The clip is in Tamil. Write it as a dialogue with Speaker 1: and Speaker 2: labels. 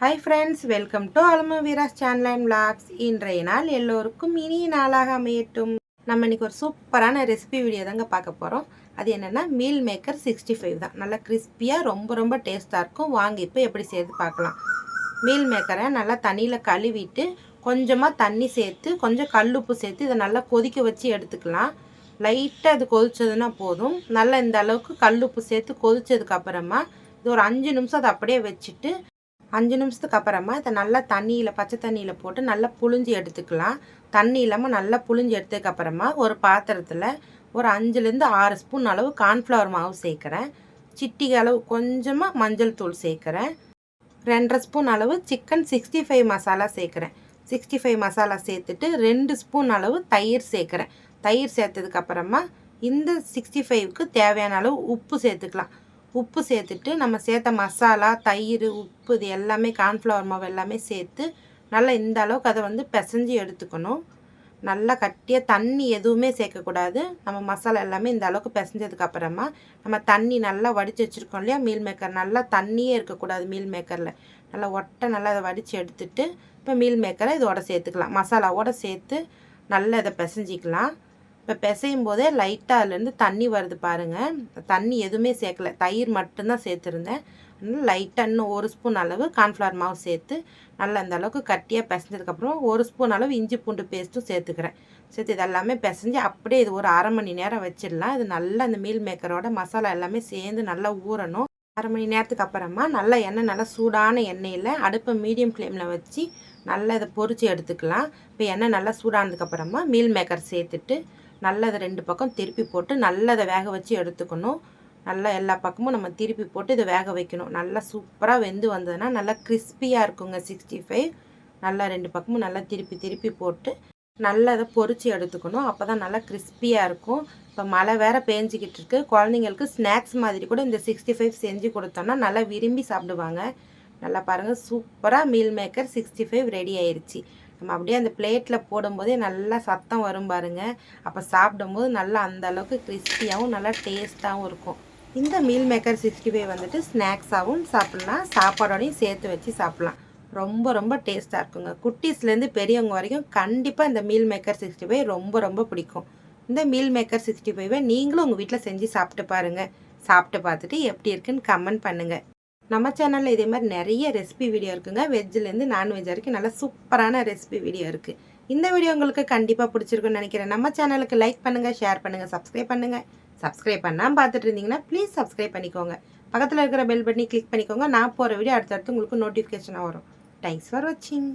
Speaker 1: Hi friends welcome to Alamu Veera's channel and இன்றைய நாள் எல்லோருக்கும் இனிய நாளாக அமையட்டும். நம்ம இன்னைக்கு ஒரு சூப்பரான ரெசிபி வீடியோ தாங்க பார்க்க போகிறோம் அது என்னென்னா மீல் மேக்கர் சிக்ஸ்டி ஃபைவ் தான். நல்லா கிறிஸ்பியாக ரொம்ப ரொம்ப டேஸ்ட்டாக இருக்கும். வாங்க இப்போ எப்படி செய்து பார்க்கலாம். மீல் மேக்கரை நல்லா தண்ணியில் கழுவிட்டு கொஞ்சமாக தண்ணி சேர்த்து கொஞ்சம் கல்லுப்பு சேர்த்து இதை நல்லா கொதிக்க வச்சு எடுத்துக்கலாம். லைட்டாக இது கொதிச்சதுன்னா போதும். நல்லா இந்த அளவுக்கு கல்லுப்பு சேர்த்து கொதிச்சதுக்கு அப்புறமா இது ஒரு அஞ்சு நிமிஷம் அதை அப்படியே வச்சுட்டு அஞ்சு நிமிஷத்துக்கு அப்புறமா இதை நல்லா தண்ணியில் பச்சை தண்ணியில் போட்டு நல்லா புழிஞ்சு எடுத்துக்கலாம். தண்ணி இல்லாமல் நல்லா புழிஞ்சு எடுத்ததுக்கு அப்புறமா ஒரு பாத்திரத்தில் ஒரு அஞ்சுலேருந்து ஆறு ஸ்பூன் அளவு கார்ன்ஃப்ளவர் மாவு சேர்க்குறேன். சிட்டிகை அளவு கொஞ்சமாக மஞ்சள் தூள் சேர்க்குறேன். ரெண்டரை ஸ்பூன் அளவு சிக்கன் சிக்ஸ்டி ஃபைவ் மசாலா சேர்க்குறேன். சிக்ஸ்டி ஃபைவ் மசாலா சேர்த்துட்டு ரெண்டு ஸ்பூன் அளவு தயிர் சேர்க்குறேன். தயிர் சேர்த்ததுக்கப்புறமா இந்த சிக்ஸ்டி ஃபைவ்க்கு தேவையான அளவு உப்பு சேர்த்துக்கலாம். உப்பு சேர்த்துட்டு நம்ம சேர்த்த மசாலா தயிர் உப்பு இது எல்லாமே கார்ன்ஃப்ளவர் மாவு எல்லாமே சேர்த்து நல்லா இந்த அளவுக்கு அதை வந்து பிசைஞ்சு எடுத்துக்கணும். நல்லா கட்டியாக தண்ணி எதுவுமே சேர்க்கக்கூடாது. நம்ம மசாலா எல்லாமே இந்த அளவுக்கு பிசைஞ்சதுக்கு அப்புறமா நம்ம தண்ணி நல்லா வடித்து வச்சுருக்கோம் இல்லையா? மீல் மேக்கர் நல்லா தண்ணியே இருக்கக்கூடாது மீல் மேக்கரில் நல்லா ஒட்டை நல்லா அதை வடித்து எடுத்துட்டு இப்போ மீல் மேக்கரை இதோட சேர்த்துக்கலாம். மசாலாவோட சேர்த்து நல்லா இதை பிசைஞ்சிக்கலாம். இப்போ பிசையும் போதே லைட்டாக அதுலேருந்து தண்ணி வருது பாருங்கள் தண்ணி எதுவுமே சேர்க்கல. தயிர் மட்டும்தான் சேர்த்துருந்தேன். லைட்டாக இன்னும் ஒரு ஸ்பூன் அளவு கார்ன்ஃப்ளவர் மாவு சேர்த்து நல்லா அந்த அளவுக்கு கட்டியாக பிசைஞ்சதுக்கப்புறம் ஒரு ஸ்பூன் அளவு இஞ்சி பூண்டு பேஸ்ட்டும் சேர்த்துக்கிறேன். சேர்த்து இது எல்லாமே பிசைஞ்சு அப்படியே இது ஒரு அரை மணி நேரம் வச்சிடலாம். இது நல்லா இந்த மீல் மேக்கரோட மசாலா எல்லாமே சேர்ந்து நல்லா ஊறணும். அரை மணி நேரத்துக்கு அப்புறமா நல்லா எண்ணெய் நல்லா சூடான எண்ணெயில் அடுப்பை மீடியம் ஃப்ளேமில் வச்சு நல்லா இதை பொறிச்சு எடுத்துக்கலாம். இப்போ எண்ணெய் நல்லா சூடானதுக்கப்புறமா மீல் மேக்கர் சேர்த்துட்டு நல்லதை ரெண்டு பக்கம் திருப்பி போட்டு நல்லதை வேக வச்சு எடுத்துக்கணும். நல்லா எல்லா பக்கமும் நம்ம திருப்பி போட்டு இதை வேக வைக்கணும். நல்லா சூப்பராக வெந்து வந்ததுன்னா நல்லா கிறிஸ்பியாக இருக்குங்க சிக்ஸ்டி ஃபைவ். நல்லா ரெண்டு பக்கமும் நல்லா திருப்பி திருப்பி போட்டு நல்லா இதை பொரித்து எடுத்துக்கணும். அப்போ தான் நல்லா கிறிஸ்பியாக இருக்கும். இப்போ மழை வேறு பேஞ்சிக்கிட்டு இருக்கு. குழந்தைங்களுக்கு ஸ்நாக்ஸ் மாதிரி கூட இந்த சிக்ஸ்டி ஃபைவ் செஞ்சு கொடுத்தோம்னா நல்லா விரும்பி சாப்பிடுவாங்க. நல்லா பாருங்கள் சூப்பராக meal maker sixty five ready ஆயிடுச்சு நம்ம அப்படியே அந்த பிளேட்டில் போடும்போதே நல்லா சத்தம் வரும் பாருங்கள் அப்போ சாப்பிடும்போது நல்லா அந்த அளவுக்கு கிறிஸ்பியாகவும் நல்லா டேஸ்ட்டாகவும் இருக்கும். இந்த மீல் மேக்கர் சிக்ஸ்டி ஃபைவ் வந்துட்டு ஸ்நாக்ஸாகவும் சாப்பிட்லாம். சாப்பாடோடையும் சேர்த்து வச்சு சாப்பிட்லாம். ரொம்ப ரொம்ப டேஸ்ட்டாக இருக்குங்க. குட்டீஸ்லேருந்து பெரியவங்க வரைக்கும் கண்டிப்பாக இந்த மீல் மேக்கர் சிக்ஸ்டி ஃபைவ் ரொம்ப ரொம்ப பிடிக்கும். இந்த மீல் மேக்கர் சிக்ஸ்டி ஃபைவை நீங்களும் உங்கள் வீட்டில் செஞ்சு சாப்பிட்டு பாருங்கள் சாப்பிட்டு பார்த்துட்டு எப்படி இருக்குன்னு கமெண்ட் பண்ணுங்கள் நம்ம சேனலில் இதே மாதிரி நிறைய ரெசிபி வீடியோ இருக்குங்க. வெஜ்ஜிலேருந்து நான்வெஜ் வரைக்கும் நல்லா சூப்பரான ரெசிபி வீடியோ இருக்குது இந்த வீடியோ உங்களுக்கு கண்டிப்பாக பிடிச்சிருக்குன்னு நினைக்கிறேன். நம்ம சேனலுக்கு லைக் பண்ணுங்கள் ஷேர் பண்ணுங்கள் சப்ஸ்கிரைப் பண்ணுங்கள் சப்ஸ்கிரைப் பண்ணால் பார்த்துட்டு இருந்தீங்கன்னா ப்ளீஸ் சப்ஸ்கிரைப் பண்ணிக்கோங்க. பக்கத்தில் இருக்கிற பெல் பட்டனி கிளிக் பண்ணிக்கோங்க. நான் போகிற வீடியோ அடுத்தடுத்து உங்களுக்கு நோட்டிஃபிகேஷனாக வரும். தேங்க்ஸ் ஃபார் வாட்சிங்